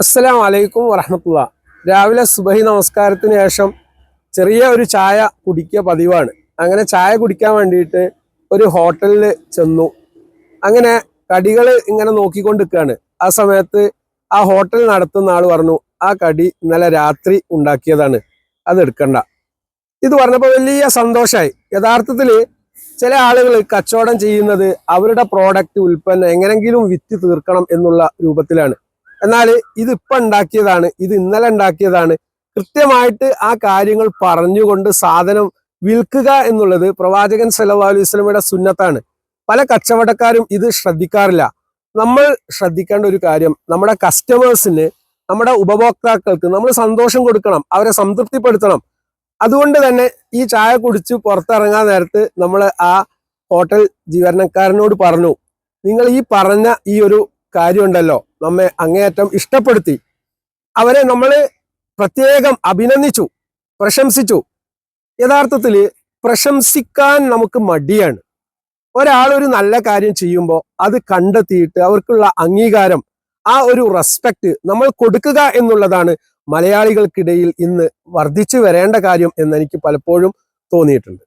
അസ്സലാം വലൈക്കും വറഹമത്തുള്ള. രാവിലെ സുബഹി നമസ്കാരത്തിന് ശേഷം ചെറിയ ഒരു ചായ കുടിക്കുക പതിവാണ്. അങ്ങനെ ചായ കുടിക്കാൻ വേണ്ടിയിട്ട് ഒരു ഹോട്ടലിൽ ചെന്നു. അങ്ങനെ കടികൾ ഇങ്ങനെ നോക്കിക്കൊണ്ടിരിക്കുകയാണ്. ആ സമയത്ത് ആ ഹോട്ടൽ നടത്തുന്ന ആൾ പറഞ്ഞു ആ കടി ഇന്നലെ രാത്രി ഉണ്ടാക്കിയതാണ്. അത് എടുക്കണ്ട. ഇത് പറഞ്ഞപ്പോൾ വലിയ സന്തോഷമായി യഥാർത്ഥത്തിൽ ചില ആളുകൾ കച്ചവടം ചെയ്യുന്നത് അവരുടെ പ്രോഡക്റ്റ് ഉൽപ്പന്നം എങ്ങനെങ്കിലും വിറ്റ് തീർക്കണം എന്നുള്ള രൂപത്തിലാണ്. എന്നാൽ ഇത് ഇപ്പൊ ഉണ്ടാക്കിയതാണ് ഇത് ഇന്നലെ ഉണ്ടാക്കിയതാണ്. കൃത്യമായിട്ട് ആ കാര്യങ്ങൾ പറഞ്ഞുകൊണ്ട് സാധനം വിൽക്കുക എന്നുള്ളത് പ്രവാചകൻ സല്ലല്ലാഹു അലൈഹി സ്വലമയുടെ സുന്നത്താണ്. പല കച്ചവടക്കാരും ഇത് ശ്രദ്ധിക്കാറില്ല. നമ്മൾ ശ്രദ്ധിക്കേണ്ട ഒരു കാര്യം നമ്മുടെ കസ്റ്റമേഴ്സിന് നമ്മുടെ ഉപഭോക്താക്കൾക്ക് നമ്മൾ സന്തോഷം കൊടുക്കണം അവരെ സംതൃപ്തിപ്പെടുത്തണം. അതുകൊണ്ട് തന്നെ ഈ ചായ കുടിച്ച് പുറത്തിറങ്ങാൻ നേരത്ത് നമ്മൾ ആ ഹോട്ടൽ ജീവനക്കാരനോട് പറഞ്ഞു നിങ്ങൾ ഈ പറഞ്ഞ ഈ ഒരു കാര്യമുണ്ടല്ലോ. നമ്മെ അങ്ങേയറ്റം ഇഷ്ടപ്പെടുത്തി. അവരെ നമ്മൾ പ്രത്യേകം അഭിനന്ദിച്ചു പ്രശംസിച്ചു. യഥാർത്ഥത്തിൽ പ്രശംസിക്കാൻ നമുക്ക് മടിയാണ്. ഒരാളൊരു ഒരു നല്ല കാര്യം ചെയ്യുമ്പോൾ അത് കണ്ടെത്തിയിട്ട് അവർക്കുള്ള അംഗീകാരം ആ ഒരു റെസ്പെക്ട് നമ്മൾ കൊടുക്കുക എന്നുള്ളതാണ് മലയാളികൾക്കിടയിൽ ഇന്ന് വർദ്ധിച്ചു വരേണ്ട കാര്യം എന്നെനിക്ക് പലപ്പോഴും തോന്നിയിട്ടുണ്ട്.